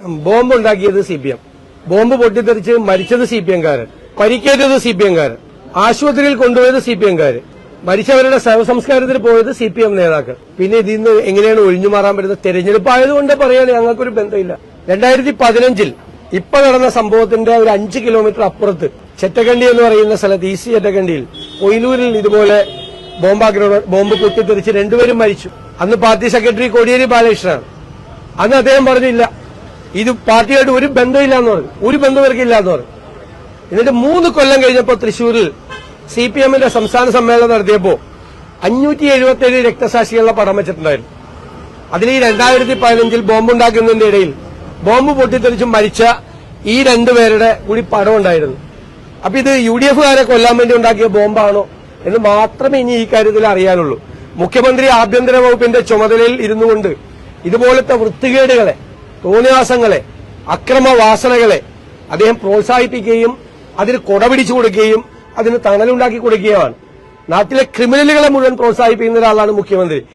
Bomb ഉണ്ടാക്കിയത് C P M bomb പൊട്ടിത്തെറിച്ച് മരിച്ചത് സി പി എംകാരൻ പരിക്കേറ്റത് സി പി എംകാരൻ ആശുപത്രിയിൽ കൊണ്ടുപോയത് സി പി എംകാര് മരിച്ചവരുടെ ശവസംസ്കാരത്തിന് പോയത് സി പി എം നേതാക്കൾ. പിന്നെ ഇതിൽ നിന്ന് എങ്ങനെയാണ് ഒഴിഞ്ഞു മാറാൻ പറ്റുന്നത്? തെരഞ്ഞെടുപ്പ് ആയതുകൊണ്ട് പറയാൻ ഞങ്ങൾക്കൊരു ബന്ധമില്ല. രണ്ടായിരത്തി പതിനഞ്ചിൽ ഇപ്പൊ നടന്ന സംഭവത്തിന്റെ ഒരു അഞ്ച് കിലോമീറ്റർ അപ്പുറത്ത് ചെറ്റക്കണ്ടി എന്ന് പറയുന്ന സ്ഥലത്ത് ഈസ്റ്റ് ചെറ്റക്കണ്ടിയിൽ കൊയിലൂരിൽ ഇതുപോലെ ബോംബാക്രമണം ബോംബ് പൊട്ടിത്തെറിച്ച് രണ്ടുപേരും മരിച്ചു. അന്ന് പാർട്ടി സെക്രട്ടറി കോടിയേരി ബാലകൃഷ്ണനാണ്. അന്ന് അദ്ദേഹം പറഞ്ഞില്ല ഇത് പാർട്ടിയായിട്ട് ഒരു ബന്ധമില്ല എന്ന് പറഞ്ഞു. ഒരു ബന്ധം ഇവർക്കില്ല എന്ന് പറഞ്ഞു. എന്നിട്ട് മൂന്ന് കൊല്ലം കഴിഞ്ഞപ്പോൾ തൃശൂരിൽ സി പി എമ്മിന്റെ സംസ്ഥാന സമ്മേളനം നടത്തിയപ്പോൾ അഞ്ഞൂറ്റി എഴുപത്തി ഏഴ് രക്തസാക്ഷികളുടെ പടം വെച്ചിട്ടുണ്ടായിരുന്നു. അതിൽ ഈ രണ്ടായിരത്തി പതിനഞ്ചിൽ ബോംബുണ്ടാക്കുന്നതിന്റെ ഇടയിൽ ബോംബ് പൊട്ടിത്തെറിച്ച് മരിച്ച ഈ രണ്ടുപേരുടെ കൂടി പടം ഉണ്ടായിരുന്നു. അപ്പൊ ഇത് യു ഡി എഫുകാരെ കൊല്ലാൻ വേണ്ടി ഉണ്ടാക്കിയ ബോംബാണോ എന്ന് മാത്രമേ ഇനി ഈ കാര്യത്തിൽ അറിയാനുള്ളൂ. മുഖ്യമന്ത്രി ആഭ്യന്തര വകുപ്പിന്റെ ചുമതലയിൽ ഇരുന്നുകൊണ്ട് ഇതുപോലത്തെ വൃത്തികേടുകളെ തോന്നിയാസങ്ങളെ അക്രമവാസനകളെ അദ്ദേഹം പ്രോത്സാഹിപ്പിക്കുകയും അതിന് കൊടപിടിച്ചു കൊടുക്കുകയും അതിന് തണലുണ്ടാക്കി കൊടുക്കുകയുമാണ്. നാട്ടിലെ ക്രിമിനലുകളെ മുഴുവൻ പ്രോത്സാഹിപ്പിക്കുന്ന ഒരാളാണ് മുഖ്യമന്ത്രി.